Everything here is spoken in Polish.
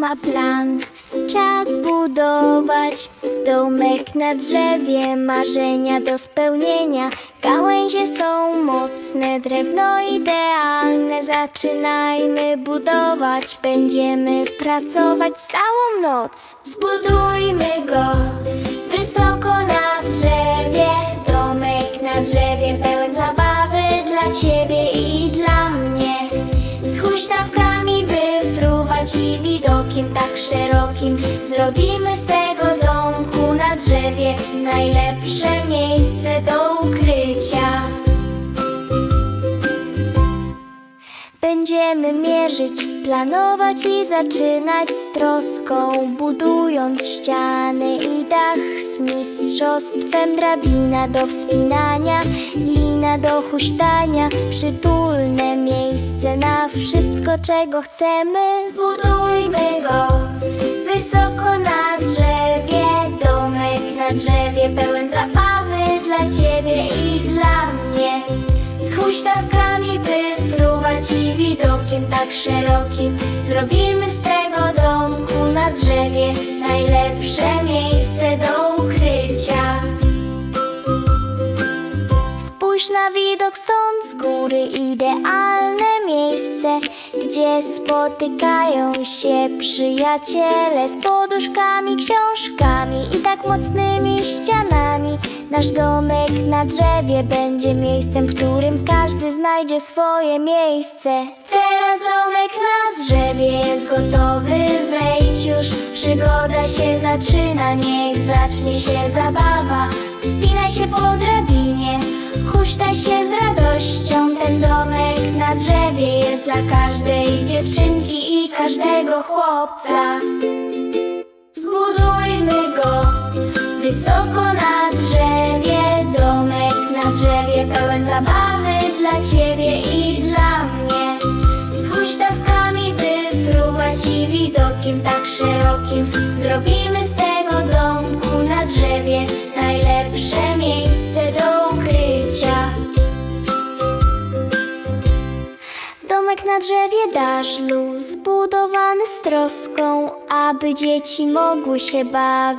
ma plan. Czas budować domek na drzewie, marzenia do spełnienia. Gałęzie są mocne, drewno idealne. Zaczynajmy budować, będziemy pracować całą noc. Zbudujmy go wysoko na drzewie, domek na drzewie pełen zabawy dla ciebie i dla mnie. Z huśtawkami by fruwać i tak szerokim. Zrobimy z tego domku na drzewie Najlepsze miejsce do ukrycia. Będziemy mierzyć, planować i zaczynać z troską Budując ściany i dach z mistrzostwem Drabina do wspinania, lina do huśtania Przytulne wszystko czego chcemy. Zbudujmy go wysoko na drzewie Domek na drzewie pełen zabawy dla ciebie i dla mnie. Z huśtawkami by fruwać i widokiem tak szerokim. Zrobimy z tego domku na drzewie Najlepsze miejsce Spójrz na widok stąd z góry Idealne miejsce Gdzie spotykają się przyjaciele Z poduszkami, książkami I tak mocnymi ścianami Nasz domek na drzewie będzie miejscem, w którym każdy znajdzie swoje miejsce. Teraz domek na drzewie jest gotowy, wejdź już. Przygoda się zaczyna, niech zacznie się zabawa. Wspinaj się po drabinie, huśtaj się z radością. Ten domek na drzewie jest dla każdej dziewczynki i każdego chłopca. Zbudujmy go wysoko na drzewie, domek na drzewie pełen zabawy dla ciebie i dla mnie. Z huśtawkami by fruwać i widokiem tak szerokim zrobimy na drzewie dażlu, zbudowany z troską, aby dzieci mogły się bawić.